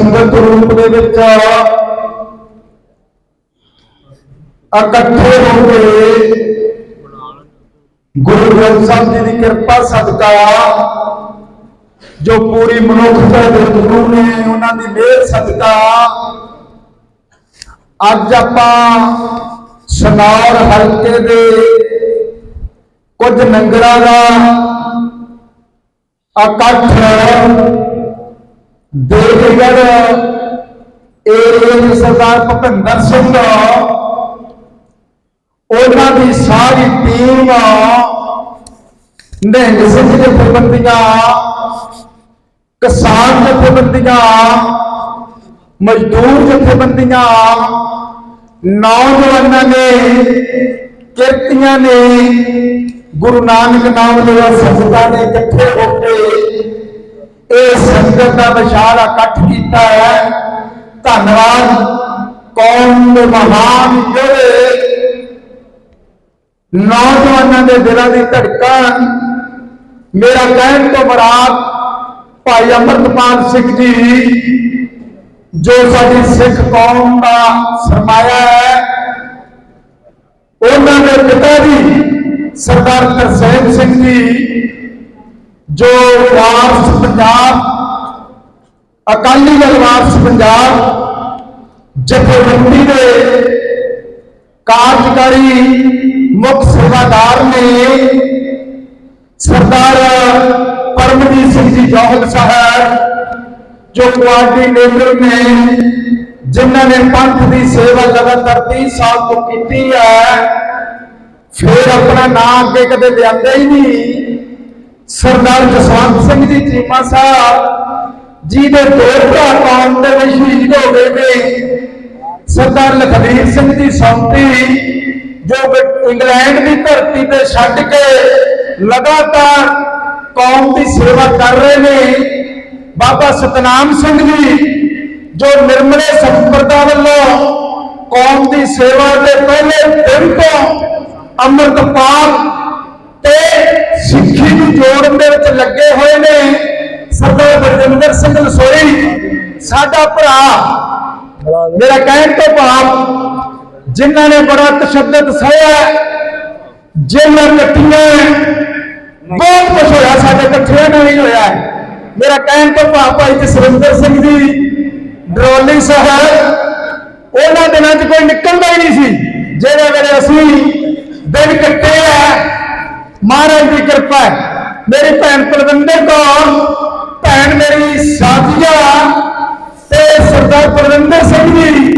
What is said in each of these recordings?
ਸੰਗਤ ਰੂਪ ਦੇ ਵਿੱਚ ਇਕੱਠੇ ਹੋ ਕੇ ਗੁਰੂ ਗ੍ਰੰਥ ਸਾਹਿਬ ਜੀ ਦੀ ਕਿਰਪਾ ਸਦਕਾ ਜੋ ਪੂਰੀ ਮਨੁੱਖਤਾ ਦੇ ਗੁਰੂ ਨੇ ਉਹਨਾਂ ਦੀ ਮਿਹਰ ਸਦਕਾ, ਅੱਜ ਆਪਾਂ ਸਨੌਰ ਹਲਕੇ ਦੇ ਕੁਝ ਨੰਗਰਾਂ ਦਾ ਇਕੱਠ ਦੇਵਗੜ ਏਰੀਏ ਦੇ ਸਰਦਾਰ ਭੁਪਿੰਦਰ ਸਿੰਘ ਉਹਨਾਂ ਦੀ ਸਾਰੀ ਟੀਮ ਨਿਹੰਗ ਸਿੰਘ ਜਥੇਬੰਦੀਆਂ, ਕਿਸਾਨ ਜਥੇਬੰਦੀਆਂ, ਮਜ਼ਦੂਰ ਜਥੇਬੰਦੀਆਂ, ਨੌਜਵਾਨਾਂ ਨੇ, ਕਿਰਤੀਆਂ ਨੇ, ਗੁਰੂ ਨਾਨਕ ਨਾਮ ਦੇ ਸੰਸਥਾ ਨੇ ਇਕੱਠੇ ਹੋ ਕੇ ਇਹ ਸੰਗਤ ਦਾ ਵਿਸ਼ਾਲ ਇਕੱਠ ਕੀਤਾ ਹੈ। ਧੰਨਵਾਦ। ਕੌਮ ਦੇ ਮਹਾਨ ਯੋਧੇ ਨੌਜਵਾਨਾਂ ਦੇ ਦਿਲਾਂ ਦੀ ਧੜਕਣ, ਮੇਰਾ ਕਹਿਣ ਤੋਂ ਮੁਰਾਦ ਭਾਈ ਅਮਰਤਪਾਲ ਸਿੰਘ ਜੀ, ਜੋ ਸਾਡੀ ਸਿੱਖ ਕੌਮ ਦਾ ਸਰਮਾਇਆ ਹੈ, ਉਹਨਾਂ ਦੇ ਪਿਤਾ ਜੀ, ਸਰਦਾਰ ਤਰਸੇਮ ਸਿੰਘ ਜੀ ਜੋ ਵਾਰਸ ਪੰਜਾਬ, ਅਕਾਲੀ ਦਲ ਵਾਰਸ ਪੰਜਾਬ ਜਥੇਬੰਦੀ ਦੇ ਕਾਰਜਕਾਰੀ ਮੁੱਖ ਸੇਵਾਦਾਰ ਨੇ ਸਰਦਾਰ ਪਰਮਜੀਤ ਸਿੰਘ ਜੀ ਜੋਹਲ ਸਾਹਿਬ, ਜੋ ਕੋਆਰਡੀਨੇਟਰ ਨੇ, ਜਿਨ੍ਹਾਂ ਨੇ ਪੰਥ ਦੀ ਸੇਵਾ ਲਗਾਤਾਰ 30 ਸਾਲ ਤੋਂ ਕੀਤੀ ਹੈ, ਫਿਰ ਆਪਣਾ ਨਾਮ ਅੱਗੇ ਕਦੇ ਲਿਆਂਦਾ ਹੀ ਨਹੀਂ। ਸਰਦਾਰ ਜਸਵੰਤ ਸਿੰਘ ਜੀ ਚੀਮਾ ਸਾਹਿਬ ਜੀ ਦੇ ਦੋ ਭਰਾ ਕੌਮ ਦੇ ਵਿੱਚ ਸ਼ਹੀਦ ਹੋ ਗਏ ਨੇ। ਸਰਦਾਰ ਲਖਵੀਰ ਸਿੰਘ ਦੀ ਸੌਂਤੀ, ਜੋ ਇੰਗਲੈਂਡ ਦੀ ਧਰਤੀ ਤੇ ਛੱਡ ਕੇ ਲਗਾਤਾਰ ਕੌਮ ਦੀ ਸੇਵਾ ਕਰ ਰਹੇ ਨੇ। ਬਾਬਾ ਸਤਨਾਮ ਸਿੰਘ ਜੀ, ਜੋ ਨਿਰਮਲੇ ਸੰਪਰਦਾ ਵੱਲੋਂ ਕੌਮ ਦੀ ਸੇਵਾ ਦੇ ਪਹਿਲੇ ਦਿਨ ਤੋਂ ਅੰਮ੍ਰਿਤਪਾਲ ਜੋੜਨ ਦੇ ਵਿੱਚ ਲੱਗੇ ਹੋਏ ਨੇ ਸਰਦਾਰ ਬਲਜਿੰਦਰ ਸਿੰਘ ਲਸੋਈ ਸਾਡਾ ਭਰਾ, ਮੇਰਾ ਕਹਿਣ ਤੋਂ ਭਾਵ, ਜਿਨ੍ਹਾਂ ਨੇ ਬੜਾ ਤਸ਼ੱਦਦ ਸਹਿਆ ਜੇਲਾਂ ਕੱਟੀਆਂ ਬਹੁਤ ਕੁਝ ਹੋਇਆ ਸਾਡੇ ਇਕੱਠਿਆਂ ਨਾਲ ਹੀ ਹੋਇਆ ਮੇਰਾ ਕਹਿਣ ਤੋਂ ਭਾਵ ਭਾਈ ਜਸਵਿੰਦਰ ਸਿੰਘ ਜੀ, ਡਰੋਲੀ ਸਾਹਿਬ, ਉਹਨਾਂ ਦਿਨਾਂ 'ਚ ਕੋਈ ਨਿਕਲਦਾ ਹੀ ਨਹੀਂ ਸੀ। ਜਿਹੜੇ ਵੇਲੇ ਅਸੀਂ ਦਿਨ ਕੱਟੇ ਆ ਮਹਾਰਾਜ ਦੀ ਕਿਰਪਾ ਹੈ। ਮੇਰੀ ਭੈਣ ਪਰਵਿੰਦਰ ਕੌਰ ਭੈਣ ਮੇਰੀ ਸਾਥੀਆ ਤੇ ਸਰਦਾਰ ਪਰਵਿੰਦਰ ਸਿੰਘ ਜੀ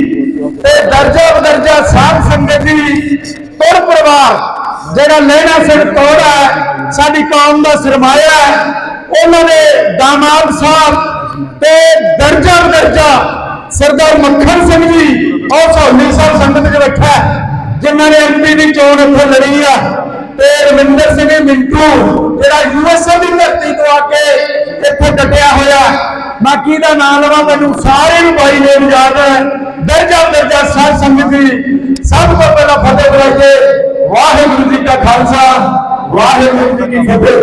ਤੇ ਦਰਜਾ ਬਦਰਜਾ ਸਾਧ ਸੰਗਤ ਜੀ ਤੁਰ ਪਰਿਵਾਰ ਜਿਹੜਾ ਲੈਣਾ ਸਿਰ ਤੋੜ ਹੈ ਸਾਡੀ ਕੌਮ ਦਾ ਸਰਮਾਇਆ ਉਹਨਾਂ ਦੇ ਦਾਮਾਦ ਸਾਹਿਬ ਤੇ ਦਰਜਾ ਬਦਰਜਾ ਸਰਦਾਰ ਮੱਖਣ ਸਿੰਘ ਜੀ ਉਹ ਸੋਨੀ ਸਾਹਿਬ ਸੰਗਤ ਚ ਬੈਠਾ ਹੈ, ਜਿਨ੍ਹਾਂ ਨੇ ਐਮਪੀ ਦੀ ਚੋਣ ਇੱਥੇ ਲੜੀ ਆ। ਤੇ ਰਵਿੰਦਰ ਸਿੰਘ ਮਿੰਟੂ, ਜਿਹੜਾ ਯੂਐਸਏ ਦੀ ਧਰਤੀ ਤੋਂ ਆ ਕੇ ਇੱਥੇ ਡਟਿਆ ਹੋਇਆ। ਬਾਕੀ ਦਾ ਨਾਮ ਲਵਾਂ? ਮੈਨੂੰ ਸਾਰੇ ਨੂੰ ਬਾਈ ਨੇਮ ਯਾਦ ਦਰਜਾ ਦਰਜਾ ਸਾਧ ਸੰਗਤ ਦੀ। ਸਭ ਤੋਂ ਪਹਿਲਾਂ ਫਤਿਹ ਬੁਲਾਈਏ। ਵਾਹਿਗੁਰੂ ਜੀ ਕਾ ਖਾਲਸਾ, ਵਾਹਿਗੁਰੂ ਜੀ ਕੀ ਫਤਿਹ।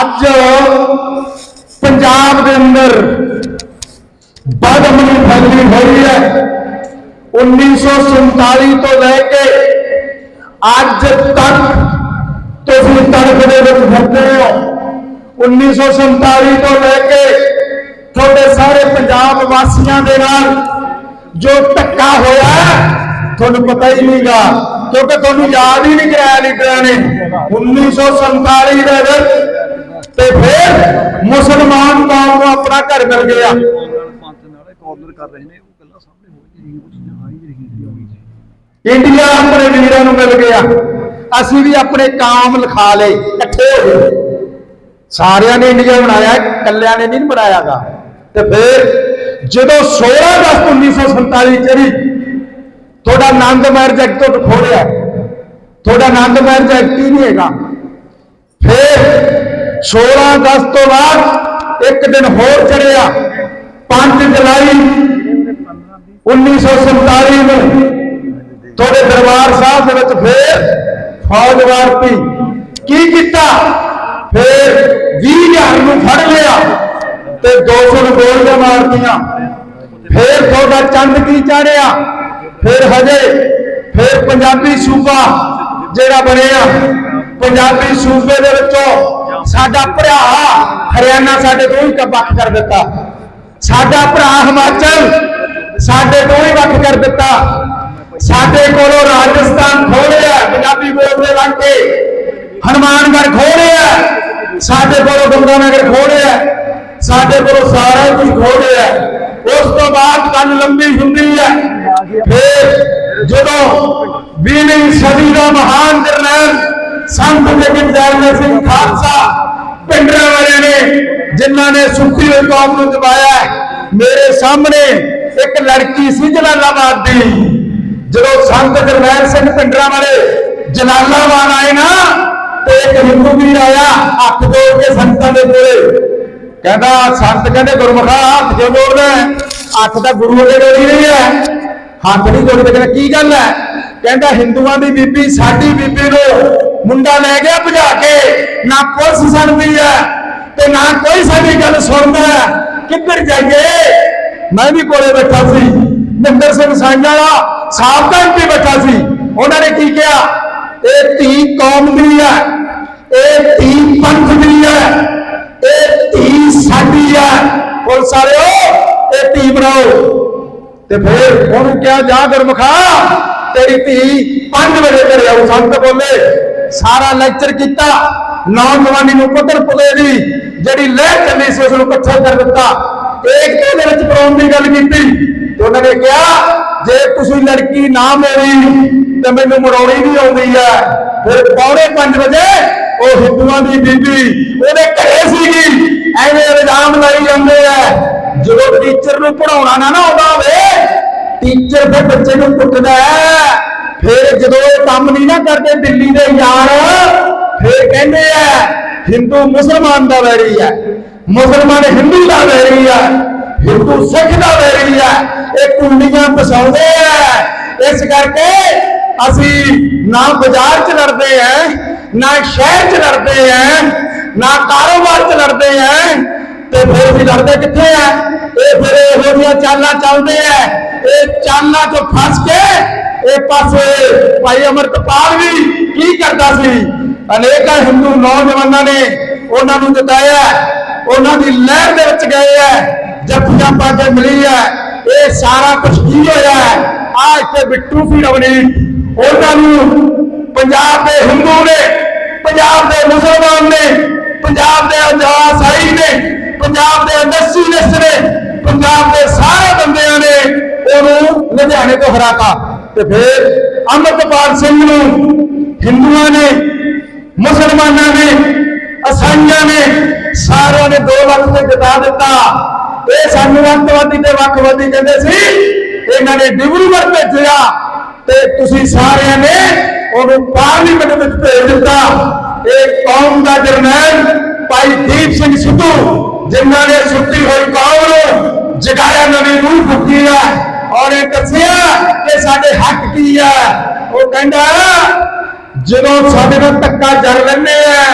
ਅੱਜ ਪੰਜਾਬ ਦੇ ਅੰਦਰ ਬਦਮਨੀ ਫੈਲੀ ਹੋਈ ਹੈ। 1947 ਤੋਂ ਲੈ ਕੇ ਅੱਜ ਤੱਕ ਤੁਸੀਂ ਤੜਫ ਦੇ ਵਿੱਚ ਫਿਰਦੇ ਹੋ। 1947 ਤੋਂ ਲੈ ਕੇ ਤੁਹਾਡੇ ਸਾਰੇ ਪੰਜਾਬ ਵਾਸੀਆਂ ਦੇ ਨਾਲ ਜੋ ਧੱਕਾ ਹੋਇਆ ਤੁਹਾਨੂੰ ਪਤਾ ਹੀ ਨਹੀਂਗਾ, ਕਿਉਂਕਿ ਤੁਹਾਨੂੰ ਯਾਦ ਹੀ ਨਹੀਂ ਕਰਾਇਆ ਲੀਡਰਾਂ ਨੇ। 1947 ਦੇ ਵਿੱਚ ਤੇ ਫਿਰ ਮੁਸਲਮਾਨ ਕੌਮ ਨੂੰ ਆਪਣਾ ਘਰ ਮਿਲ ਗਿਆ। ਕਾਰਨਰ ਕਰ ਰਹੇ ਨੇ, ਉਹ ਗੱਲਾਂ ਸਾਹਮਣੇ ਹੋ ਰਹੀਆਂ ਉਹ ਚੀਜ਼ਾਂ ਰਹੀਆਂ ਇੰਡੀਆ ਆਪਣੇ ਵੀਰਾਂ ਨੂੰ ਮਿਲ ਗਿਆ। ਅਸੀਂ ਵੀ ਆਪਣੇ ਕਾਮ ਲਿਖਾ ਲਏ, ਇਕੱਠੇ ਹੋ ਗਏ। ਸਾਰਿਆਂ ਨੇ ਇੰਡੀਆ ਬਣਾਇਆ, ਇਕੱਲਿਆਂ ਨੇ ਨਹੀਂ ਬਣਾਇਆਗਾ। ਤੇ ਫਿਰ ਜਦੋਂ 16 ਅਗਸਤ 1947 ਚੜੀ, ਤੁਹਾਡਾ ਆਨੰਦ ਮੈਰਜ ਐਕਟ ਤੋਂ ਖੋਲਿਆ। ਤੁਹਾਡਾ ਆਨੰਦ ਮੈਰਜ ਐਕਟ ਹੀ ਨਹੀਂ ਹੈਗਾ? ਫਿਰ 16 ਅਗਸਤ ਤੋਂ ਬਾਅਦ ਇੱਕ ਦਿਨ ਹੋਰ ਚੜਿਆ 5 ਜੁਲਾਈ 1947 ਨੂੰ। ਤੁਹਾਡੇ ਦਰਬਾਰ ਸਾਹਿਬ ਦੇ ਵਿੱਚ ਫੇਰ ਫੌਜ ਵਾਰਤੀ। ਕੀ ਕੀਤਾ? ਫੇਰ 20000 ਨੂੰ ਫੜ ਲਿਆ ਤੇ 200 ਨੂੰ ਗੋਲ ਗੋਲੀਆਂ ਮਾਰਤੀਆਂ। ਫੇਰ ਤੁਹਾਡਾ ਚੰਦ ਕੀ ਚਾੜਿਆ? ਫਿਰ ਹਜੇ ਫਿਰ ਪੰਜਾਬੀ ਸੂਬਾ ਜਿਹੜਾ ਬਣਿਆ, ਪੰਜਾਬੀ ਸੂਬੇ ਦੇ ਵਿੱਚੋਂ ਸਾਡਾ ਭਰਾ ਹਰਿਆਣਾ ਸਾਡੇ ਤੋਂ ਹੀ ਵੱਖ ਕਰ ਦਿੱਤਾ। ਸਾਡਾ ਭਰਾ ਹਿਮਾਚਲ ਸਾਡੇ ਤੋਂ ਹੀ ਵੱਖ ਕਰ ਦਿੱਤਾ। ਸਾਡੇ ਕੋਲੋਂ ਰਾਜਸਥਾਨ ਖੋਲਿਆ ਪੰਜਾਬੀ ਬੋਲਦੇ ਇਲਾਕੇ ਹਨੂਮਾਨਗੜ੍ਹ ਖੋਲਿਆ ਸਾਡੇ ਕੋਲੋਂ ਗੰਗਾਨਗਰ ਖੋਲਿਆ ਸਾਡੇ ਕੋਲੋਂ ਸਾਰਾ ਕੁਝ ਖੋਲਿਆ ਉਸ ਤੋਂ ਬਾਅਦ ਗੱਲ ਲੰਬੀ ਹੁੰਦੀ ਹੈ। ਫਿਰ ਜਦੋਂ 20ਵੀਂ ਸਦੀ ਦਾ ਮਹਾਨ ਜਰਨੈਲ ਸੰਤ ਜਗਤ ਸਿੰਘ ਖਾਲਸਾ ਪਿੰਡਰਾਂ ਵਾਲਿਆਂ ਨੇ, ਜਿਨ੍ਹਾਂ ਨੇ ਸੁੱਤੀ ਹੋਈ ਕੌਮ ਨੂੰ ਦਬਾਇਆ ਮੇਰੇ ਸਾਹਮਣੇ ਇੱਕ ਲੜਕੀ ਸੀ ਜਲਾਲਾਬਾਦ ਦੀ। ਜਦੋਂ ਸੰਤ ਗੁਰਮੈਲ ਸਿੰਘ ਪਿੰਡਰਾਂ ਵਾਲੇ ਜਲਾਲਾਬਾਦ ਆਏ ਨਾ, ਤੇ ਇੱਕ ਹਿੰਦੂ ਵੀਰ ਆਇਆ ਹੱਥ ਜੋੜ ਕੇ ਸੰਤਾਂ ਦੇ ਕੋਲੇ। ਕਹਿੰਦਾ, ਸੰਤ ਕਹਿੰਦੇ, ਗੁਰਮੁਖਾ ਹੱਥ ਕਿਉਂ ਜੋੜਦਾ ਹੱਥ ਤਾਂ ਗੁਰੂ ਦੇ ਜੋੜੀ ਨਹੀਂ ਹੈ। ਹੱਥ ਨਹੀਂ ਜੋੜਦੇ ਕਹਿੰਦਾ, ਕੀ ਗੱਲ ਹੈ? ਕਹਿੰਦਾ, ਹਿੰਦੂਆਂ ਦੀ ਬੀਬੀ ਸਾਡੀ ਬੀਬੀ ਨੂੰ ਮੁੰਡਾ ਲੈ ਗਿਆ ਭਜਾ ਕੇ। ਨਾ ਪੁਲਿਸ ਸੁਣਦੀ ਹੈ ਤੇ ਨਾ ਕੋਈ ਸਾਡੀ ਗੱਲ ਸੁਣਦਾ ਕਿੱਧਰ ਜਾਈਏ? ਮੈਂ ਵੀ ਕੋਲੇ ਬੈਠਾ ਸੀ। ਨਿੰਦਰ ਸਿੰਘ ਸਾਂਝਾ ਵਾਲਾ ਸਾਬਕਾ ਐਮਪੀ ਬੈਠਾ ਸੀ, ਉਹਨਾਂ ਨੇ ਕੀ ਕਿਹਾ? ਇਹ ਧੀ ਕੌਮ ਦੀ ਹੈ, ਇਹ ਧੀ ਪੰਥ ਦੀ ਹੈ, ਇਹ ਧੀ ਸਾਡੀ ਹੈ। ਪੁਲਿਸ ਵਾਲਿਓ, ਇਹ ਧੀ ਬਣਾਓ। ਤੇ ਫਿਰ ਉਹਨੂੰ ਕਿਹਾ ਜਾ ਗੁਰਮਖਾ ਤੇਰੀ ਧੀ 5 ਵਜੇ ਘਰੇ ਆਉ ਸੰਤ ਬੋਲੇ। ਸਾਰਾ ਲੈਕਚਰ ਕੀਤਾ, ਨੌਜਵਾਨੀ ਨੂੰ ਪੱਧਰ ਪੁਲੇ ਦੀ, ਜਿਹੜੀ ਲਹਿਰ ਚੱਲੀ ਸੀ ਉਸ ਨੂੰ ਇਕੱਠਾ ਕਰ ਦਿੱਤਾ। ਏਕਤਾ ਦੇ ਵਿੱਚ ਪਰੋਣ ਦੀ ਗੱਲ ਕੀਤੀ? ਉਹਨਾਂ ਨੇ ਕਿਹਾ, ਜੇ ਤੁਸੀਂ ਲੜਕੀ ਨਾ ਮੇਰੀ, ਤੇ ਮੈਨੂੰ ਮਰੋੜੀ ਨਹੀਂ ਆਉਂਦੀ ਹੈ ਫਿਰ ਪੌਣੇ 5 ਵਜੇ ਉਹ ਹਿੰਦੂਆਂ ਦੀ ਬੀਬੀ ਉਹਦੇ ਘਰੇ ਸੀਗੀ। ਐਵੇਂ ਇਲਜ਼ਾਮ ਲਾਈ ਜਾਂਦੇ ਆ। ਜਦੋਂ ਟੀਚਰ ਨੂੰ ਪੜਾਉਣਾ ਨਾ ਨਾ ਆਉਂਦਾ ਹੋਵੇ ਟੀਚਰ ਫਿਰ ਬੱਚੇ ਨੂੰ ਕੁੱਟਦਾ ਹੈ। ਫਿਰ ਜਦੋਂ ਇਹ ਕੰਮ ਨਹੀਂ ਨਾ ਕਰਦੇ ਦਿੱਲੀ ਦੇ ਯਾਰ, ਫਿਰ ਕਹਿੰਦੇ ਆ, ਹਿੰਦੂ ਮੁਸਲਮਾਨ ਦਾ ਵੈਰੀ ਹੈ ਮੁਸਲਮਾਨ ਹਿੰਦੂ ਦਾ ਵੈਰੀ ਹੈ ਹਿੰਦੂ ਸਿੱਖ ਦਾ ਵੈਰੀ ਹੈ। ਇਹ ਕੁੰਡੀਆਂ ਫਸਾਉਂਦੇ ਆ। ਇਸ ਕਰਕੇ ਅਸੀਂ ਨਾ ਬਾਜ਼ਾਰ 'ਚ ਲੜਦੇ ਆ, ਨਾ ਸ਼ਹਿਰ 'ਚ ਲੜਦੇ ਆ, ਨਾ ਕਾਰੋਬਾਰ 'ਚ ਲੜਦੇ ਆ, ਤੇ ਫਿਰ ਵੀ ਲੜਦੇ ਕਿੱਥੇ ਆ? ਇਹ ਫਿਰ ਇਹੋ ਜਿਹੀਆਂ ਚਾਲਾਂ ਚੱਲਦੇ ਆ। ਇਹ ਚਾਲਾਂ 'ਚ ਫਸ ਕੇ ਇਹ ਪਾਸੇ ਭਾਈ ਅਮਰਤਪਾਲ ਵੀ ਕੀ ਕਰਦਾ ਸੀ? ਅਨੇਕਾਂ ਹਿੰਦੂ ਨੌਜਵਾਨਾਂ ਨੇ ਉਹਨਾਂ ਨੂੰ ਜਿਤਾਇਆ। ਉਹਨਾਂ ਦੀ ਲਹਿਰ ਦੇ ਵਿੱਚ ਗਏ ਆ। ਜੱਫੀਆਂ ਪਾ ਕੇ ਮਿਲੀ ਹੈ, ਇਹ ਸਾਰਾ ਕੁਝ ਕੀ ਹੋਇਆ ਹੈ? ਆ ਇੱਥੇ ਬਿੱਟੂ ਸੀ ਰਵਨੀਤ ਉਹਨਾਂ ਨੂੰ ਪੰਜਾਬ ਦੇ ਹਿੰਦੂ ਨੇ, ਪੰਜਾਬ ਦੇ ਮੁਸਲਮਾਨ ਨੇ, ਪੰਜਾਬ ਦੇ ਆਜ਼ਾਦ ਨੇ, ਪੰਜਾਬ ਦੇ ਨੈਸ਼ਨਲਿਸਟ ਨੇ, ਪੰਜਾਬ ਦੇ ਸਾਰੇ ਬੰਦਿਆਂ ਨੇ ਉਹਨੂੰ ਲੁਧਿਆਣੇ ਤੋਂ ਹਰਾਤਾ। ਤੇ ਫਿਰ ਅੰਮ੍ਰਿਤਪਾਲ ਸਿੰਘ ਨੂੰ ਹਿੰਦੂਆਂ ਨੇ, ਮੁਸਲਮਾਨਾਂ ਨੇ, ਅਸਾਈਆਂ ਨੇ ਸਾਰਿਆਂ ਨੇ 2 ਲੱਖ ਤੇ ਜਿਤਾ ਦਿੱਤਾ। ਇਹ ਸਾਨੂੰ ਅੱਤਵਾਦੀ ਤੇ ਵੱਖਵਾਦੀ ਕਹਿੰਦੇ ਸੀ, ਇਹਨਾਂ ਨੇ ਡਿਬਰੂਗੜ੍ਹ ਭੇਜਿਆ ਤੇ ਤੁਸੀਂ ਸਾਰਿਆਂ ਨੇ ਉਹਨੂੰ ਪਾਰਲੀਮੈਂਟ ਵਿੱਚ ਭੇਜ ਦਿੱਤਾ। ਇਹ ਕੌਮ ਦਾ ਜਰਨੈਲ ਭਾਈ ਦੀਪ ਸਿੰਘ ਸਿੱਧੂ, ਜਿਨ੍ਹਾਂ ਨੇ ਸੁੱਤੀ ਹੋਈ ਕੌਮ ਨੂੰ ਜਗਾਇਆ, ਨਵੀਂ ਰੂਹ ਫੁੱਕੀ ਹੈ ਔਰ ਇਹ ਦੱਸਿਆ ਕਿ ਸਾਡੇ ਹੱਕ ਕੀ ਹੈ ਉਹ ਕਹਿੰਦਾ, ਜਦੋਂ ਸਾਡੇ ਨਾਲ ਧੱਕਾ ਜਲ ਲੈਂਦੇ ਆ,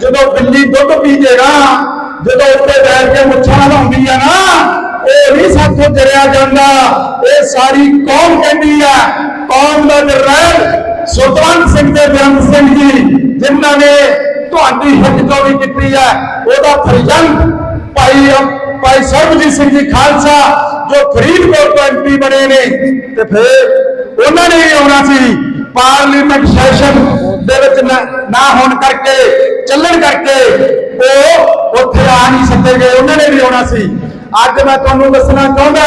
ਜਦੋਂ ਬਿੱਲੀ ਦੁੱਧ ਪੀ ਜੇਗਾ ਜਦੋਂ ਉੱਤੇ ਬੈਠ ਕੇ ਮੁੱਛਾਂ ਲਾਉਂਦੀ ਆ ਨਾ ਇਹ ਨਹੀਂ ਸਾਥੋਂ ਜਰਿਆ ਜਾਂਦਾ। ਇਹ ਸਾਰੀ ਕੌਮ ਕਹਿੰਦੀ ਆ, ਕੌਮ ਦਾ ਜਰਨੈਲ ਸੁਲਤਾਨ ਸਿੰਘ ਦੇ ਬੇਅੰਤ ਸਿੰਘ ਜੀ, ਜਿਨ੍ਹਾਂ ਨੇ ਤੁਹਾਡੀ ਹਿੱਤ ਚੋਰੀ ਕੀਤੀ ਹੈ ਉਹਦਾ ਫਰਜ਼ੰਦ ਭਾਈ ਭਾਈ ਸਰਬਜੀਤ ਸਿੰਘ ਜੀ ਖਾਲਸਾ, ਜੋ ਫਰੀਦਕੋਟ ਤੋਂ ਐਮਪੀ ਬਣੇ ਨੇ, ਤੇ ਫਿਰ ਉਹਨਾਂ ਨੇ ਵੀ ਆਉਣਾ ਸੀ। ਪਾਰਲੀਮੈਂਟ ਸੈਸ਼ਨ ਦੇ ਵਿੱਚ ਨਾ ਹੋਣ ਕਰਕੇ, ਚੱਲਣ ਕਰਕੇ ਉਹ ਉੱਥੇ ਆ ਨਹੀਂ ਸਕੇ ਉਹਨਾਂ ਨੇ ਵੀ ਆਉਣਾ ਸੀ। ਅੱਜ ਮੈਂ ਤੁਹਾਨੂੰ ਦੱਸਣਾ ਚਾਹੁੰਦਾ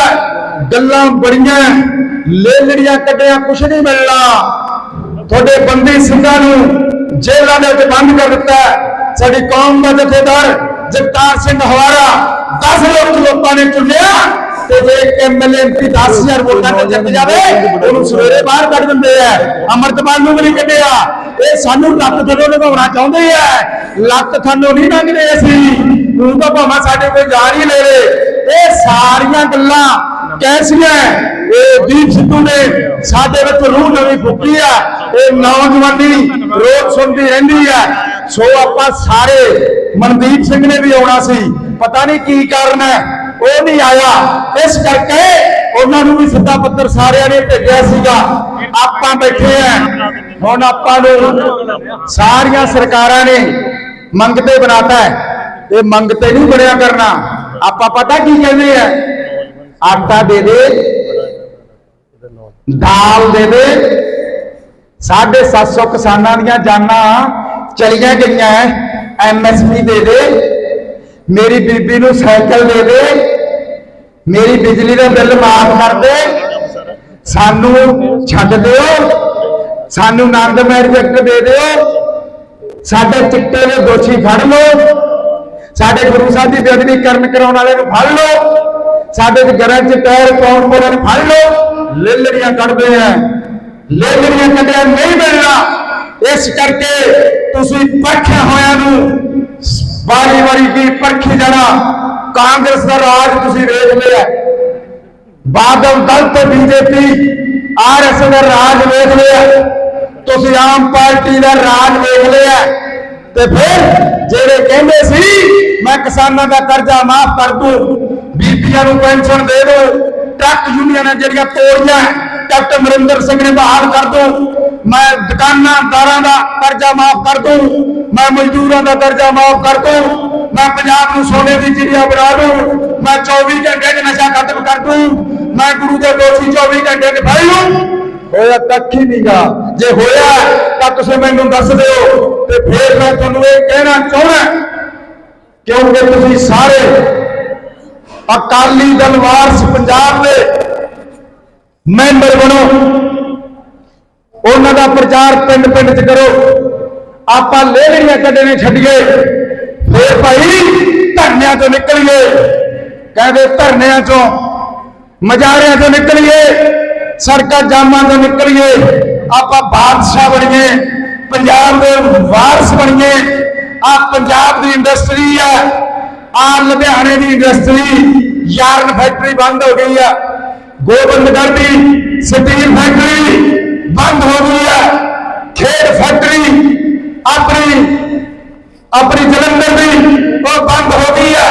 ਗੱਲਾਂ ਬੜੀਆਂ ਲੇਲੜੀਆਂ ਕੱਢਿਆ, ਕੁਛ ਨਹੀਂ ਮਿਲਣਾ। ਤੁਹਾਡੇ ਬੰਦੀ ਸਿੰਘਾਂ ਨੂੰ ਜੇਲ੍ਹਾਂ ਦੇ ਵਿੱਚ ਬੰਦ ਕਰ ਦਿੱਤਾ ਸਾਡੀ ਕੌਮ ਦਾ ਜਥੇਦਾਰ ਜਗਤਾਰ ਸਿੰਘ ਹਵਾਰਾ 10 ਲੱਖ ਲੋਕਾਂ ਨੇ ਚੁਣਿਆ। ਤੇ ਜੇ ਐਮਐਲਏ ਐਮਪੀ 10000 ਵੋਟਾਂ ਤੇ ਜਿੱਤ ਜਾਵੇ, ਉਹਨੂੰ ਸਵੇਰੇ ਬਾਹਰ ਕੱਢ ਦਿੰਦੇ ਆ। ਅਮਰਤਪਾਲ ਨੂੰ ਵੀ ਨਹੀਂ ਕੱਢਿਆ। ਇਹ ਸਾਨੂੰ ਲੱਤ ਥੱਲੋਂ ਲਗਾਉਣਾ ਚਾਹੁੰਦੇ ਆ। ਲੱਤ ਥੱਲੋਂ ਨਹੀਂ ਲੰਘਦੇ ਅਸੀਂ। ਤੂੰ ਤਾਂ ਭਾਵੇਂ ਸਾਡੇ ਕੋਈ ਜਾਨ ਹੀ ਲੈ ਲੈ। ਇਹ ਸਾਰੀਆਂ ਗੱਲਾਂ ਕੈਸੀਆਂ ਇਹ ਦੀਪ ਸਿੱਧੂ ਨੇ ਸਾਡੇ ਵਿੱਚ ਰੂਹ ਨਵੀਂ ਫੁੱਕੀ ਆ। ਇਹ ਨੌਜਵਾਨੀ ਰੋਜ਼ ਸੁਣਦੀ ਰਹਿੰਦੀ ਆ। ਸੋ ਆਪਾਂ ਸਾਰੇ ਮਨਦੀਪ ਸਿੰਘ ਨੇ ਵੀ ਆਉਣਾ ਸੀ। ਪਤਾ ਨਹੀਂ ਕੀ ਕਾਰਨ ਹੈ। ਉਹ ਨਹੀਂ ਆਇਆ। ਇਸ ਕਰਕੇ ਉਹਨਾਂ ਨੂੰ ਵੀ ਸਿੱਧਾ ਪੱਤਰ ਸਾਰਿਆਂ ਨੇ ਭੇਜਿਆ ਸੀਗਾ ਆਪਾਂ ਬੈਠੇ ਆ। ਹੁਣ ਆਪਾਂ ਨੂੰ ਸਾਰੀਆਂ ਸਰਕਾਰਾਂ ਨੇ ਮੰਗਤੇ ਬਣਾਤਾ ਹੈ। ਇਹ ਮੰਗਤੇ ਨਹੀਂ ਬਣਿਆ ਕਰਨਾ। ਆਪਾਂ ਪਤਾ ਕੀ ਕਹਿੰਦੇ ਆ? ਆਟਾ ਦੇ ਦੇ, ਦਾਲ ਦੇ ਦੇ। 750 ਕਿਸਾਨਾਂ ਦੀਆਂ ਜਾਨਾਂ ਚਲੀਆਂ ਗਈਆਂ ਐਮਐਸਪੀ ਦੇ ਦੇ। ਮੇਰੀ ਬੀਬੀ ਨੂੰ ਸਾਈਕਲ ਦੇ ਦੇ, ਮੇਰੀ ਬਿਜਲੀ ਦਾ ਬਿੱਲ ਮਾਫ ਕਰ ਦੇ। ਸਾਨੂੰ ਛੱਡ ਦਿਓ, ਸਾਨੂੰ ਆਨੰਦ ਮੈਰਿਜੈਕਟ ਦੇ ਦਿਓ। ਸਾਡੇ ਚਿੱਟੇ ਦੇ ਦੋਸ਼ੀ ਫੜ ਲਓ। ਸਾਡੇ ਗੁਰੂ ਸਾਹਿਬ ਦੀ ਬੇਅਦਬੀ ਕਰਨ ਕਰਾਉਣ ਵਾਲੇ ਨੂੰ ਫੜ ਲਓ। ਸਾਡੇ ਦੇ ਘਰਾਂ 'ਚ ਟਾਇਰ ਪਾਉਣ ਵਾਲੇ ਨੂੰ ਫੜ ਲਓ। ਲੇਲੜੀਆਂ ਕੱਢਦੇ ਆ। ਲੇਲੜੀਆਂ ਕੱਢਿਆ ਨਹੀਂ ਮਿਲਣਾ ਇਸ ਕਰਕੇ ਤੁਸੀਂ ਪਰਖਿਆ ਹੋਇਆਂ ਨੂੰ ਵਾਰੀ ਵਾਰੀ ਕੀ ਪਰਖੀ ਜਾਣਾ। ਕਾਂਗਰਸ ਦਾ ਰਾਜ ਤੁਸੀਂ ਵੇਖ ਲਿਆ। ਬਾਦਲ ਦਲ ਤੇ ਬੀਜੇਪੀ ਆਰਐਸ ਦਾ ਰਾਜ ਵੇਖ ਲਿਆ। ਤੁਸੀਂ ਆਮ ਪਾਰਟੀ ਦਾ ਰਾਜ ਵੇਖ ਲਿਆ। ਤੇ ਫਿਰ ਜਿਹੜੇ ਕਹਿੰਦੇ ਸੀ, ਮੈਂ ਕਿਸਾਨਾਂ ਦਾ ਕਰਜ਼ਾ ਮਾਫ ਕਰ ਦੂੰ, ਬੀਬੀਆਂ ਨੂੰ ਪੈਨਸ਼ਨ ਦੇ ਦੋ, ਟਰੱਕ ਯੂਨੀਅਨਾਂ ਜਿਹੜੀਆਂ ਤੋੜੀਆਂ, ਕੈਪਟਨ ਅਮਰਿੰਦਰ ਸਿੰਘ ਨੇ ਬਹਾਲ ਕਰ ਦੋ, ਮੈਂ ਦੁਕਾਨਾਂਦਾਰਾਂ ਦਾ ਕਰਜ਼ਾ ਮਾਫ ਕਰ ਦੂੰ ਮੈਂ ਮਜ਼ਦੂਰਾਂ ਦਾ ਕਰਜ਼ਾ ਮਾਫ ਕਰ ਦੂੰ, ਮੈਂ ਪੰਜਾਬ ਨੂੰ ਸੋਨੇ ਦੀ ਚਿੜੀਆ ਬਣਾ ਦੂੰ, ਮੈਂ 24 ਘੰਟੇ 'ਚ ਨਸ਼ਾ ਖਤਮ ਕਰ ਦੂੰ, ਮੈਂ ਗੁਰੂ ਦੇ ਦੋਸ਼ੀ 24 ਘੰਟੇ 'ਚ ਫੜ ਲੂੰ। ਹੋਇਆ ਕੱਖ ਹੀ ਨਹੀਂਗਾ ਜੇ ਹੋਇਆ ਤਾਂ ਤੁਸੀਂ ਮੈਨੂੰ ਦੱਸ ਦਿਓ ਤੇ ਫੇਰ ਮੈਂ ਤੁਹਾਨੂੰ ਇਹ ਕਹਿਣਾ ਚਾਹੁੰਦਾ ਕਿਉਂਕਿ ਤੁਸੀਂ ਸਾਰੇ ਅਕਾਲੀ ਦਲ ਵਾਰਸ ਪੰਜਾਬ ਦੇ ਮੈਂਬਰ ਬਣੋ। ਉਹਨਾਂ ਦਾ ਪ੍ਰਚਾਰ ਪਿੰਡ ਪਿੰਡ 'ਚ ਕਰੋ। ਆਪਾਂ ਲੇੜੀਆਂ ਕੱਢਣੇ ਛੱਡੀਏ ਫੇਰ ਭਾਈ ਧਰਨਿਆਂ ਤੋਂ ਨਿਕਲੀਏ। ਕਹਿੰਦੇ ਧਰਨਿਆਂ ਚੋਂ ਮਜਾਰਿਆਂ ਤੋਂ ਨਿਕਲੀਏ, ਸੜਕਾਂ ਜਾਮਾਂ ਤੋਂ ਨਿਕਲੀਏ। ਆਪਾਂ ਬਾਦਸ਼ਾਹ ਬਣੀਏ, ਪੰਜਾਬ ਦੇ ਵਾਰਸ ਬਣੀਏ। ਆ ਪੰਜਾਬ ਦੀ ਇੰਡਸਟਰੀ ਆ ਆ ਲੁਧਿਆਣੇ ਦੀ ਇੰਡਸਟਰੀ, ਯਾਰਨ ਫੈਕਟਰੀ ਬੰਦ ਹੋ ਗਈ ਆ। ਗੋਬਿੰਦਗੜ੍ਹ ਦੀ ਸਟੀਲ ਫੈਕਟਰੀ ਬੰਦ ਹੋ ਗਈ ਆ। ਖੇਡ ਫੈਕਟਰੀ ਆਪਣੀ ਆਪਣੀ ਜਲੰਧਰ ਦੀ ਉਹ ਬੰਦ ਹੋ ਗਈ ਆ।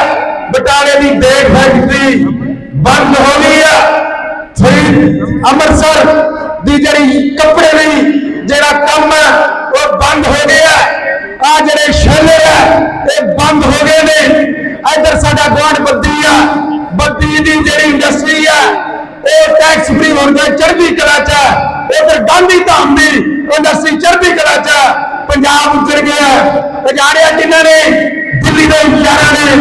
ਬਟਾਲੇ ਦੀ ਦੇਖ ਫੈਕਟਰੀ ਬੰਦ ਹੋ ਗਈ ਆ। ਫਰੀਦ ਅੰਮ੍ਰਿਤਸਰ ਦੀ ਜਿਹੜੀ ਕੱਪੜੇ ਦੀ ਜਿਹੜਾ ਕੰਮ ਹੈ ਉਹ ਬੰਦ ਹੋ ਗਿਆ ਆ। ਜਿਹੜੇ ਸ਼ੈਲਰ ਹੈ ਇਹ ਬੰਦ ਹੋ ਗਏ ਨੇ। ਇੱਧਰ ਸਾਡਾ ਗਵਾਂਢ ਬੱਦੀ ਆ। ਬੱਦੀ ਦੀ ਜਿਹੜੀ ਇੰਡਸਟਰੀ ਆ ਇਹ ਟੈਕਸ ਫ੍ਰੀ ਹੋ ਗਿਆ ਚੜ੍ਹਦੀ ਕਲਾ ਚ ਉਧਰ ਗਾਂਧੀ ਧਾਮ ਦੀ ਇੰਡਸਟਰੀ ਚੜ੍ਹਦੀ ਕਲਾ ਚ ਪੰਜਾਬ ਉੱਜੜ ਗਿਆ ਉਜਾੜਿਆ ਜਿਨ੍ਹਾਂ ਨੇ? ਦਿੱਲੀ ਦੇ ਯਾਰਾਂ ਨੇ।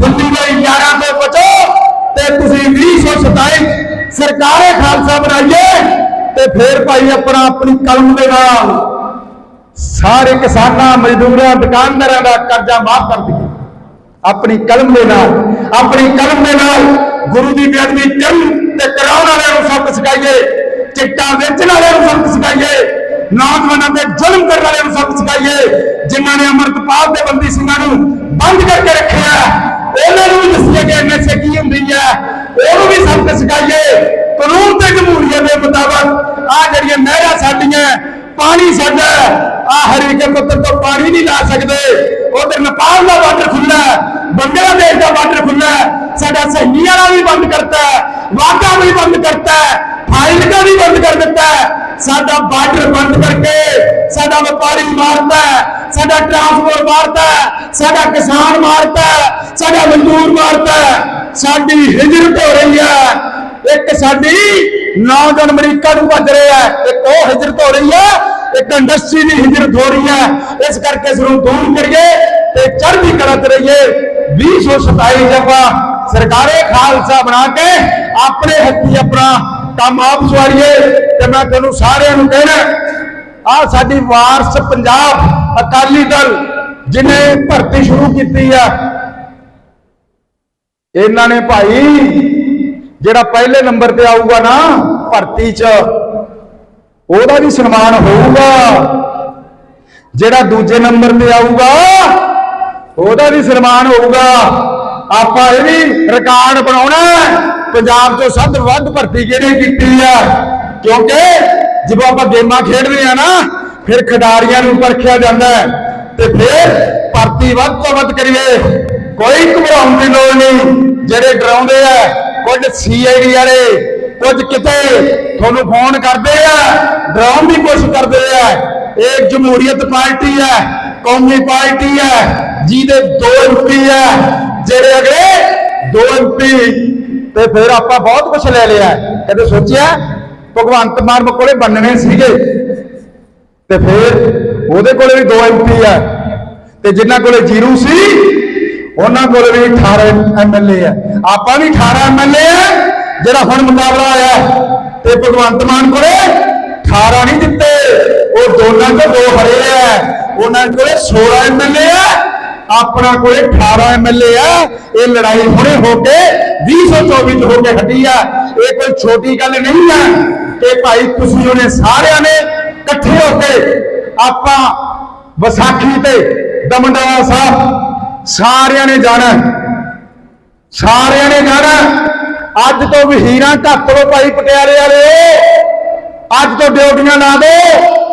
ਦਿੱਲੀ ਦੇ ਯਾਰਾਂ ਤੋਂ ਬਚੋ ਤੇ ਤੁਸੀਂ 2027 ਸਰਕਾਰੇ ਖਾਲਸਾ ਬਣਾਈਏ ਤੇ ਫੇਰ ਭਾਈ ਆਪਣਾ ਆਪਣੀ ਕਲਮ ਦੇ ਨਾਲ ਸਾਰੇ ਕਿਸਾਨਾਂ, ਮਜ਼ਦੂਰਾਂ, ਦੁਕਾਨਦਾਰਾਂ ਦਾ ਕਰਜ਼ਾ ਮਾਫ ਕਰ ਦਈਏ। ਆਪਣੀ ਕਲਮ ਦੇ ਨਾਲ, ਆਪਣੀ ਕਲਮ ਦੇ ਨਾਲ ਗੁਰੂ ਦੀ ਬੇਅਦਬੀ ਕਰਨ ਤੇ ਕਰਾਉਣ ਵਾਲਿਆਂ ਨੂੰ ਸਬਕ ਸਿਖਾਈਏ, ਚਿੱਟਾ ਵੇਚਣ ਵਾਲਿਆਂ ਨੂੰ ਸਬਕ ਸਿਖਾਈਏ। ਨੌਜਵਾਨਾਂ ਤੇ ਜ਼ੁਲਮ ਕਰਨ ਵਾਲਿਆਂ ਨੂੰ ਸਬਕ ਸਿਖਾਈਏ, ਜਿਨ੍ਹਾਂ ਨੇ ਅਮਰਤਪਾਲ ਦੇ ਬੰਦੀ ਸਿੰਘਾਂ ਨੂੰ ਬੰਦ ਕਰਕੇ ਰੱਖਿਆ ਉਹਨਾਂ ਨੂੰ ਵੀ ਦੱਸੀਏ ਕਿ ਐਮਐਸਏ ਕੀ ਹੁੰਦੀ ਹੈ। ਉਹਨੂੰ ਵੀ ਸਬਕ ਸਿਖਾਈਏ। ਕਾਨੂੰਨ ਤੇ ਜਮਹੂਰੀਅਤ ਦੇ ਮੁਤਾਬਕ ਆ ਜਿਹੜੀਆਂ ਨਹਿਰਾਂ ਸਾਡੀਆਂ, ਪਾਣੀ ਸਾਡਾ, ਆ ਹਰੀਕੇ ਪੁੱਤਰ ਤੋਂ ਪਾਣੀ ਨਹੀਂ ਲਾ ਸਕਦੇ। ਉਧਰ ਨੇਪਾਲ ਦਾ ਬਾਰਡਰ ਖੁੱਲਾ ਬੰਗਲਾਦੇਸ਼ ਦਾ ਬਾਰਡਰ ਖੁੱਲਾ ਸਾਡਾ ਸਹੀਆਂ ਵਾਲਾ ਵੀ ਬੰਦ ਕਰ ਹੈ ਵਾਗਾ ਵੀ ਬੰਦ ਕਰਤਾ ਹੈ ਫਾਈਲਕਾ ਵੀ ਬੰਦ ਕਰ ਦਿੱਤਾ ਹੈ ਸਾਡਾ ਬਾਰਡਰ ਬੰਦ ਕਰਕੇ ਸਾਡਾ ਵਪਾਰੀ ਮਾਰਤਾ ਹੈ, ਸਾਡਾ ਟਰਾਂਸਪੋਰਟ ਮਾਰਤਾ ਹੈ, ਸਾਡਾ ਕਿਸਾਨ ਮਾਰਤਾ ਹੈ, ਸਾਡਾ ਮਜ਼ਦੂਰ ਮਾਰਤਾ ਹੈ, ਸਾਡੀ ਹਿਜਰਤ ਹੋ ਰਹੀ ਹੈ। ਇੱਕ ਸਾਡੀ ਨੌਜਵਾਨ ਅਮਰੀਕਾ ਨੂੰ ਭੱਜ ਰਿਹਾ ਹੈ, ਇੱਕ ਉਹ ਹਿਜਰਤ ਹੋ ਰਹੀ ਹੈ, ਇੱਕ ਇੰਡਸਟਰੀ ਦੀ ਹਿਜਰਤ ਹੋ ਰਹੀ ਹੈ। ਇਸ ਕਰਕੇ ਇਸ ਨੂੰ ਦੂਰ ਕਰੀਏ ਤੇ ਚੜ੍ਹਦੀ ਕਲਾ ਤੇ ਰਹੀਏ। 2027 ਜਪਾ ਸਰਕਾਰੇ ਖਾਲਸਾ ਬਣਾ ਕੇ ਆਪਣੇ ਹੱਥੀ ਆਪਣਾ ਕੰਮ ਆਪ ਸਵਾਰੀਏ। ਤੇ ਮੈਂ ਤੁਹਾਨੂੰ ਸਾਰਿਆਂ ਨੂੰ ਕਹਿਣਾ ਆ ਸਾਡੀ ਵਾਰਸ ਪੰਜਾਬ ਅਕਾਲੀ ਦਲ ਜਿਨੇ ਭਰਤੀ ਸ਼ੁਰੂ ਕੀਤੀ ਆ। ਇਹਨਾਂ ਨੇ ਭਾਈ ਜਿਹੜਾ ਪਹਿਲੇ ਨੰਬਰ ਤੇ ਆਊਗਾ ਨਾ ਭਰਤੀ 'ਚ, ਉਹਦਾ ਵੀ ਸਨਮਾਨ ਹੋਊਗਾ। ਜਿਹੜਾ ਦੂਜੇ ਨੰਬਰ ਤੇ ਆਊਗਾ, ਉਹਦਾ ਵੀ ਸਨਮਾਨ ਹੋਊਗਾ। ਆਪਾਂ ਇਹ ਵੀ ਰਿਕਾਰਡ ਬਣਾਉਣਾ ਪੰਜਾਬ ਚੋਂ ਸਭ ਤੋਂ ਵੱਧ ਭਰਤੀ ਕਿਹਨੇ ਕੀਤੀ ਆ? ਕਿਉਂਕਿ ਜਦੋਂ ਆਪਾਂ ਗੇਮਾਂ ਖੇਡਦੇ ਆ ਨਾ, ਫਿਰ ਖਿਡਾਰੀਆਂ ਨੂੰ ਪਰਖਿਆ ਜਾਂਦਾ ਹੈ ਤੇ ਫਿਰ ਭਰਤੀ ਵੱਧ ਤੋਂ ਵੱਧ ਕਰੀਏ। ਕੋਈ ਘਬਰਾਉਣ ਦੀ ਲੋੜ ਨਹੀਂ, ਜਿਹੜੇ ਡਰਾਉਂਦੇ ਆ, ਕੁਝ ਸੀਆਈਡੀ ਵਾਲੇ, ਕੁਝ ਕਿਤੇ ਤੁਹਾਨੂੰ ਫੋਨ ਕਰਦੇ ਆ, ਡਰਾਉਣ ਦੀ ਕੋਸ਼ਿਸ਼ ਕਰਦੇ ਆ। ਇਹ ਜਮਹੂਰੀਅਤ ਪਾਰਟੀ ਹੈ, ਕੌਮੀ ਪਾਰਟੀ ਹੈ, ਜਿਹਦੇ ਦੋ ਐਮਪੀ ਹੈ ਜਿਹੜੇ ਅਗਲੇ ਦੋ ਐਮਪੀ ਤੇ ਫਿਰ ਆਪਾਂ ਬਹੁਤ ਕੁਝ ਲੈ ਲਿਆ। ਕਦੇ ਸੋਚਿਆ ਭਗਵੰਤ ਮਾਨ ਕੋਲੇ ਬੰਨਣੇ ਸੀਗੇ। ਤੇ ਫਿਰ ਉਹਦੇ ਕੋਲੇ ਵੀ ਦੋ ਐਮਪੀ ਆ। ਤੇ ਜਿਨ੍ਹਾਂ ਕੋਲੇ ਜੀਰੂ ਸੀ, ਉਹਨਾਂ ਕੋਲੇ ਵੀ 18 ਐਮਐਲਏ ਆ। ਆਪਾਂ ਵੀ 18 ਐਮਐਲਏ ਆ, ਜਿਹੜਾ ਹੁਣ ਮੁਕਾਬਲਾ ਆਇਆ ਤੇ ਭਗਵੰਤ ਮਾਨ ਕੋਲੇ 18 ਨਹੀਂ ਦਿੱਤੇ। ਉਹ ਦੋਨਾਂ ਤੋਂ ਦੋ ਹਰੇ ਆ। ਉਹਨਾਂ ਕੋਲੇ 16 ਐਮਐਲਏ ਆ। ਆਪਣਾ ਕੋਲੇ 18 ਐਮਐਲਏ ਆ ਇਹ ਲੜਾਈ ਹੁਣੇ ਹੋ ਕੇ 2024 ਚ ਹੋ ਕੇ ਹਟੀ ਆ। ਇਹ ਕੋਈ ਛੋਟੀ ਗੱਲ ਨਹੀਂ ਆ ਕਿ ਭਾਈ ਤੁਸੀਂ ਉਹਨੇ ਸਾਰਿਆਂ ਨੇ ਇਕੱਠੇ ਹੋ ਕੇ ਆਪਾਂ ਵਿਸਾਖੀ ਤੇ ਦਮਦਮਾ ਸਾਹਿਬ ਸਾਰਿਆਂ ਨੇ ਜਾਣਾ ਸਾਰਿਆਂ ਨੇ ਜਾਣਾ ਅੱਜ ਤੋਂ ਵਹੀਰਾਂ ਢੱਕ ਲੋ ਭਾਈ ਪਟਿਆਲੇ ਵਾਲੇ ਅੱਜ ਤੋਂ ਡਿਊਟੀਆਂ ਲਾ ਦੋ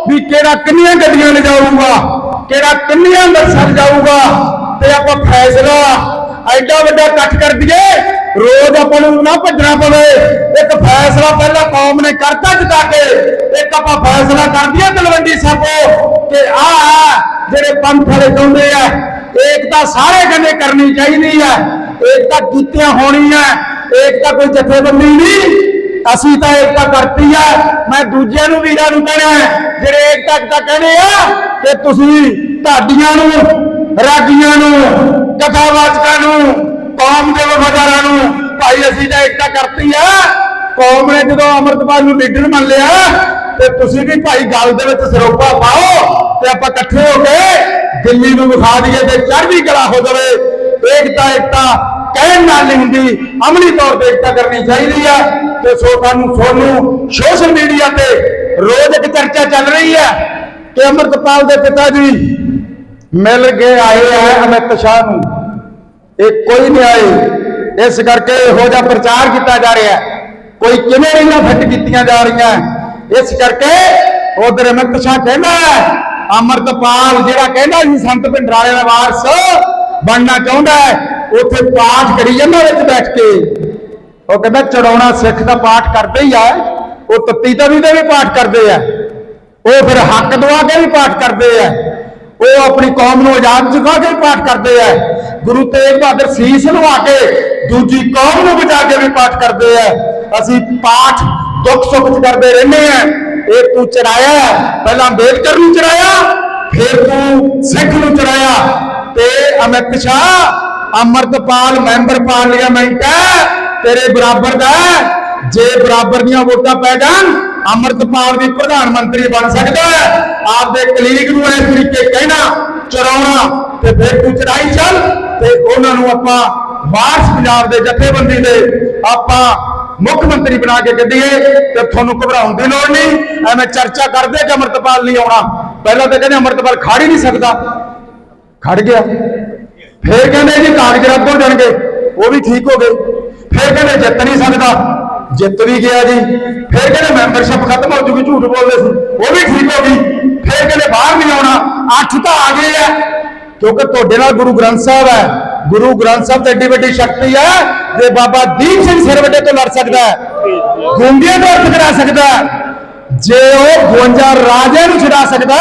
ਵੀ ਕਿਹੜਾ ਕਿੰਨੀਆਂ ਗੱਡੀਆਂ ਲਿਜਾਊਗਾ, ਕਿਹੜਾ ਕਿੰਨੀਆਂ ਅੰਮ੍ਰਿਤਸਰ ਜਾਊਗਾ ਤੇ ਆਪਾਂ ਫੈਸਲਾ ਐਡਾ ਵੱਡਾ ਇਕੱਠ ਕਰ ਦਈਏ, ਰੋਜ਼ ਆਪਾਂ ਨੂੰ ਨਾ ਭੱਜਣਾ ਪਵੇ। ਇੱਕ ਫੈਸਲਾ ਪਹਿਲਾਂ ਕੌਮ ਨੇ ਕਰਤਾ ਜਿਤਾ ਕੇ, ਇੱਕ ਆਪਾਂ ਫੈਸਲਾ ਕਰ ਦਈਏ ਤਲਵੰਡੀ ਸਾਬੋ, ਕਿ ਆ, ਜਿਹੜੇ ਪੰਥ ਵਾਲੇ ਚਾਹੁੰਦੇ ਆ, ਏਕਤਾ ਸਾਰੇ ਕਹਿੰਦੇ ਕਰਨੀ ਚਾਹੀਦੀ ਹੈ ਏਕਤਾ ਕੀਤੀ ਹੋਣੀ ਹੈ ਏਕਤਾ ਕੋਈ ਜਥੇਬੰਦੀ ਨਹੀਂ। ਅਸੀਂ ਤਾਂ ਏਕਤਾ ਕਰਤੀ ਆ। ਮੈਂ ਦੂਜਿਆਂ ਨੂੰ, ਵੀਰਾਂ ਨੂੰ ਕਹਿਣਾ, ਜਿਹੜੇ ਏਕਤਾ ਤਾਂ ਕਹਿੰਦੇ ਆ, ਕਿ ਤੁਸੀਂ ਢਾਡੀਆਂ ਨੂੰ ਰਾਗੀਆਂ ਨੂੰ, ਕਥਾਵਾਚਕਾਂ ਨੂੰ, ਕੌਮ ਦੇ ਵਫਾਦਾਰਾਂ ਨੂੰ। ਭਾਈ, ਅਸੀਂ ਤਾਂ ਏਕਤਾ ਕਰਤੀ ਆ। ਕੌਮ ਨੇ ਜਦੋਂ ਅਮਰਤਪਾਲ ਨੂੰ ਲੀਡਰ ਮੰਨ ਲਿਆ, ਤੇ ਤੁਸੀਂ ਵੀ ਭਾਈ ਗੱਲ ਦੇ ਵਿੱਚ ਸਰੋਪਾ ਪਾਓ ਤੇ ਆਪਾਂ ਇਕੱਠੇ ਹੋ ਕੇ ਦਿੱਲੀ ਨੂੰ ਵਿਖਾ ਦਈਏ ਤੇ ਚੜ੍ਹਦੀ ਕਲਾ ਹੋ ਜਾਵੇ। ਏਕਤਾ ਏਕਤਾ ਕਹਿਣ ਨਾਲ ਨਹੀਂ ਹੁੰਦੀ, ਅਮਲੀ ਤੌਰ ਤੇ ਏਕਤਾ ਕਰਨੀ ਚਾਹੀਦੀ ਆ। ਤੇ ਸੋ ਤੁਹਾਨੂੰ ਸੋਨੂੰ ਸੋਸ਼ਲ ਮੀਡੀਆ ਤੇ ਰੋਜ਼ ਇੱਕ ਚਰਚਾ ਚੱਲ ਰਹੀ ਹੈ ਕਿ ਅਮਰਤਪਾਲ ਦੇ ਪਿਤਾ ਜੀ ਮਿਲ ਕੇ ਆਏ ਹੈ ਅਮਿਤ ਸ਼ਾਹ ਨੂੰ। ਇਹ ਕੋਈ ਨਹੀਂ ਆਏ। ਇਸ ਕਰਕੇ ਇਹੋ ਜਿਹਾ ਪ੍ਰਚਾਰ ਕੀਤਾ ਜਾ ਰਿਹਾ ਹੈ। ਕੋਈ ਕਿਵੇਂ ਰਹੀਆਂ ਫਿੱਟ ਕੀਤੀਆਂ ਜਾ ਰਹੀਆਂ? ਇਸ ਕਰਕੇ ਉਧਰ ਅਮਿਤ ਸ਼ਾਹ ਕਹਿੰਦਾ ਹੈ, ਅਮਰਤਪਾਲ ਜਿਹੜਾ ਕਹਿੰਦਾ ਸੀ ਸੰਤ ਭਿੰਡਰਾਲੇ ਦਾ ਵਾਰਸ ਬਣਨਾ ਚਾਹੁੰਦਾ ਹੈ ਉੱਥੇ ਪਾਠ ਕਰੀ ਜਾਂਦਾ ਵਿੱਚ ਬੈਠ ਕੇ। ਉਹ ਕਹਿੰਦਾ ਚੜਾਉਣਾ ਸਿੱਖ ਦਾ ਪਾਠ ਕਰਦੇ ਹੀ ਆ ਉਹ ਤੱਤੀ ਤਵੀ ਦੇ ਵੀ ਪਾਠ ਕਰਦੇ ਆ। ਉਹ ਫਿਰ ਹੱਕ ਦਵਾ ਕੇ ਵੀ ਪਾਠ ਕਰਦੇ ਆ। ਉਹ ਆਪਣੀ ਕੌਮ ਨੂੰ ਆਜ਼ਾਦ ਚੁਕਾ ਕੇ ਪਾਠ ਕਰਦੇ ਆ। ਗੁਰੂ ਤੇਗ ਬਹਾਦਰ ਸੀਸ ਲਵਾ ਕੇ ਦੂਜੀ ਕੌਮ ਨੂੰ ਬਚਾ ਕੇ ਵੀ ਪਾਠ ਕਰਦੇ ਆ। ਅਸੀਂ ਪਾਠ ਦੁੱਖ ਸੁੱਖ ਕਰਦੇ ਰਹਿੰਦੇ ਆ। ਇਹ ਤੂੰ ਚਰਾਇਆ ਪਹਿਲਾਂ ਅੰਬੇਦਕਰ ਨੂੰ ਚਰਾਇਆ ਫਿਰ ਤੂੰ ਸਿੱਖ ਨੂੰ ਚੜਾਇਆ। ਤੇ ਅਮਿਤ ਸ਼ਾਹ, ਅਮਰਤਪਾਲ, ਮੈਂਬਰ ਪਾਰਲੀਮੈਂਟ ਹੈ ਤੇਰੇ ਬਰਾਬਰ ਦਾ ਜੇ ਬਰਾਬਰ ਦੀਆਂ ਵੋਟਾਂ ਪੈ ਜਾਣ ਅਮਰਤਪਾਲ ਵੀ ਪ੍ਰਧਾਨ ਮੰਤਰੀ ਬਣ ਸਕਦਾ ਹੈ। ਆਪਦੇ ਕਲੀਗ ਨੂੰ ਇਸ ਤਰੀਕੇ ਕਹਿਣਾ ਚਰਾਉਣਾ ਤੇ ਫਿਰ ਤੂੰ ਚੜਾਈ ਚੱਲ ਤੇ ਉਹਨਾਂ ਨੂੰ ਆਪਾਂ ਵਾਰਸ ਪੰਜਾਬ ਦੇ ਜਥੇਬੰਦੀ ਦੇ ਆਪਾਂ ਮੁੱਖ ਮੰਤਰੀ ਬਣਾ ਕੇ ਕੱਢੀਏ ਤੇ ਤੁਹਾਨੂੰ ਘਬਰਾਉਣ ਦੀ ਲੋੜ ਨਹੀਂ। ਐਵੇਂ ਚਰਚਾ ਕਰਦੇ ਕਿ ਅਮਰਤਪਾਲ ਨਹੀਂ ਆਉਣਾ। ਪਹਿਲਾਂ ਤਾਂ ਕਹਿੰਦੇ ਅਮਰਤਪਾਲ ਖੜ ਹੀ ਨਹੀਂ ਸਕਦਾ। ਖੜ ਗਿਆ। ਫਿਰ ਕਹਿੰਦੇ ਜੀ ਕਾਗਜ਼ ਰੱਦ ਹੋ ਜਾਣਗੇ। ਉਹ ਵੀ ਠੀਕ ਹੋ ਗਏ। ਫਿਰ ਕਹਿੰਦੇ ਜਿੱਤ ਨਹੀਂ ਸਕਦਾ। ਜਿੱਤ ਵੀ ਗਿਆ ਜੀ। ਫਿਰ ਕਹਿੰਦੇ ਮੈਂਬਰਸ਼ਿਪ ਖਤਮ ਹੋ ਜੂਗੀ, ਝੂਠ ਬੋਲਦੇ ਸੀ। ਉਹ ਵੀ ਠੀਕ ਹੋ ਗਈ। ਫਿਰ ਕਹਿੰਦੇ ਬਾਹਰ ਨਹੀਂ ਆਉਣਾ। ਅੱਠ ਤਾਂ ਆ ਗਏ ਆ। ਕਿਉਂਕਿ ਤੁਹਾਡੇ ਨਾਲ ਗੁਰੂ ਗ੍ਰੰਥ ਸਾਹਿਬ ਹੈ। ਗੁਰੂ ਗ੍ਰੰਥ ਸਾਹਿਬ ਤੇ ਏਡੀ ਵੱਡੀ ਸ਼ਕਤੀ ਹੈ ਜੇ ਬਾਬਾ ਦੀਪ ਸਿੰਘ ਸਿਰਵੱਟੇ ਤੋਂ ਲੜ ਸਕਦਾ ਹੈ। ਗੁੰਗੀਆਂ ਤੋਂ ਅਰਥ ਕਰਾ ਸਕਦਾ ਜੇ ਉਹ 52 ਰਾਜਿਆਂ ਨੂੰ ਛਡਾ ਸਕਦਾ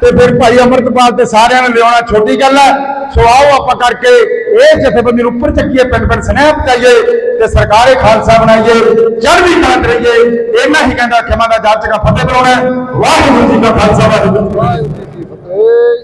ਤੇ ਫਿਰ ਭਾਈ ਅਮਰਤਪਾਲ ਤੇ ਸਾਰਿਆਂ ਨੂੰ ਲਿਆਉਣਾ ਛੋਟੀ ਗੱਲ ਹੈ। ਸੋ ਆਓ ਆਪਾਂ ਕਰਕੇ ਇਹ ਜਥੇਬੰਦੀ ਨੂੰ ਉੱਪਰ ਚੱਕੀਏ, ਪਿੰਡ ਪਿੰਡ ਸਨੇਹ ਪਹੁੰਚਾਈਏ ਤੇ ਸਰਕਾਰੇ ਖਾਲਸਾ ਬਣਾਈਏ ਚੜ੍ਹਦੀ ਕਲਾ ਰਹੀਏ। ਇਹਨਾਂ ਹੀ ਕਹਿੰਦਾ, ਖਿਮਾ ਦਾ ਜਾਤ ਦਾ ਫਤਿਹ ਬੁਲਾਉਣਾ ਵਾਹਿਗੁਰੂ ਜੀ ਕਾ ਖਾਲਸਾ ਵਾਹਿਗੁਰੂ ਜੀ ਕੀ ਫਤਿਹ।